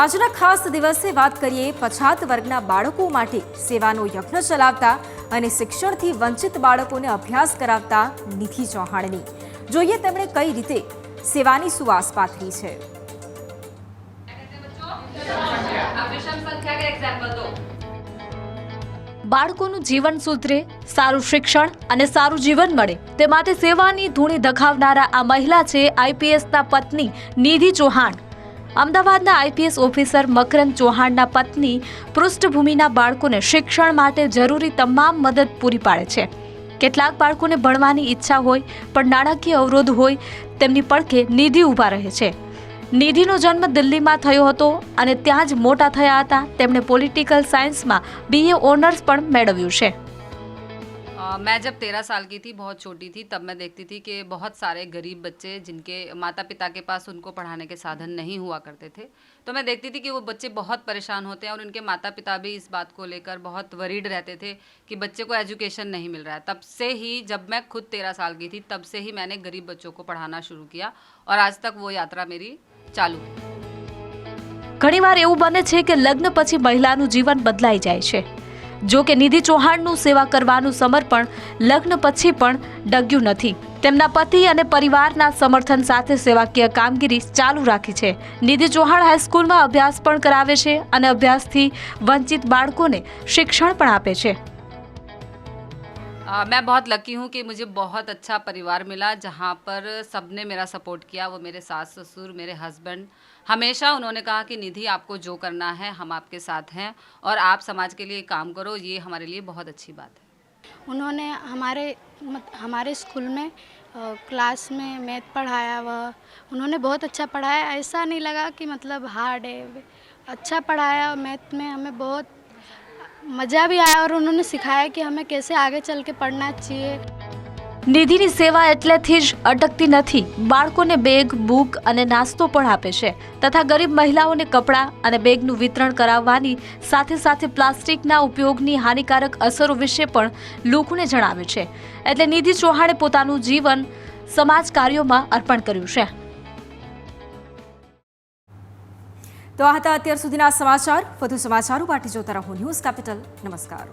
આજના ખાસ દિવસે વાત કરીએ પછાત વર્ગના બાળકો માટે સેવાનો યજ્ઞ ચલાવતા અને શિક્ષણથી વંચિત બાળકોને અભ્યાસ કરાવતા નિધિ ચૌહાણની. જોઈએ તેમણે કઈ રીતે સેવાની સુવાસ પાથરી છે. બાળકોનું જીવન સુધરે, સારું શિક્ષણ અને સારું જીવન મળે તે માટે સેવાની ધૂણી ધખાવનારા આ મહિલા છે આઈપીએસના પત્ની નિધિ ચૌહાણ. અમદાવાદના આઈપીએસ ઓફિસર મકરંદ ચૌહાણના પત્ની પૃષ્ઠભૂમિના બાળકોને શિક્ષણ માટે જરૂરી તમામ મદદ પૂરી પાડે છે. કેટલાક બાળકોને ભણવાની ઈચ્છા હોય, પણ નાણાકીય અવરોધ હોય, તેમની પડખે નિધિ ઊભા રહે છે. નિધિનો જન્મ દિલ્હીમાં થયો હતો અને ત્યાં જ મોટા થયા હતા. તેમણે પોલિટિકલ સાયન્સમાં બીએ ઓનર્સ પણ મેળવ્યું છે. अ, मैं जब तेरह साल की थी बहुत छोटी थी तब मैं देखती थी कि बहुत सारे गरीब बच्चे जिनके माता पिता के पास उनको पढ़ाने के साधन नहीं हुआ करते थे तो मैं देखती थी कि वो बच्चे बहुत परेशान होते हैं और उनके माता पिता भी इस बात को लेकर बहुत वरीड रहते थे कि बच्चे को एजुकेशन नहीं मिल रहा है तब से ही जब मैं खुद तेरह साल की थी तब से ही मैंने गरीब बच्चों को पढ़ाना शुरू किया और आज तक वो यात्रा मेरी चालू है ઘણીવાર એવું બને છે કે લગ્ન પછી મહિલાનું જીવન બદલાઈ જાય છે જો કે નિધિ ચૌહાણનું સેવા કરવાનું સમર્પણ લગ્ન પછી પણ ડગ્યું નથી. તેમના પતિ અને પરિવારના સમર્થન સાથે સેવાકીય કામગીરી ચાલુ રાખી છે. નિધિ ચૌહાણ હાઈસ્કૂલમાં અભ્યાસ પણ કરાવે છે અને અભ્યાસથી વંચિત બાળકોને શિક્ષણ પણ આપે છે. आ, मैं बहुत लकी हूँ कि मुझे बहुत अच्छा परिवार मिला जहाँ पर सबने मेरा सपोर्ट किया वो मेरे सास ससुर मेरे हस्बैंड हमेशा उन्होंने कहा कि निधि आपको जो करना है हम आपके साथ हैं और आप समाज के लिए काम करो ये हमारे लिए बहुत अच्छी बात है। उन्होंने हमारे हमारे स्कूल में क्लास में मैथ पढ़ाया वह उन्होंने बहुत अच्छा पढ़ाया। ऐसा नहीं लगा कि मतलब हार्ड है। अच्छा पढ़ाया मैथ में हमें बहुत मज़ा भी आया और उन्होंने सिखाया कि हमें कैसे आगे चल के पढ़ना चाहिए નિધિની સેવા એટલેથી જ અટકતી નથી બાળકોને બેગ બુક અને નાસ્તો પણ આપે છે તથા ગરીબ મહિલાઓને કપડાં અને બેગનું વિતરણ કરાવવાની સાથે સાથે પ્લાસ્ટિકના ઉપયોગની હાનિકારક અસરો વિશે પણ લોકોને જણાવે છે એટલે નિધિ ચૌહાણે પોતાનું જીવન સમાજ કાર્યોમાં અર્પણ કર્યું છે તો આ હતા અત્યાર સુધીના સમાચાર. વધુ સમાચારો માટે જોતા રહો ન્યૂઝ કેપિટલ. નમસ્કાર.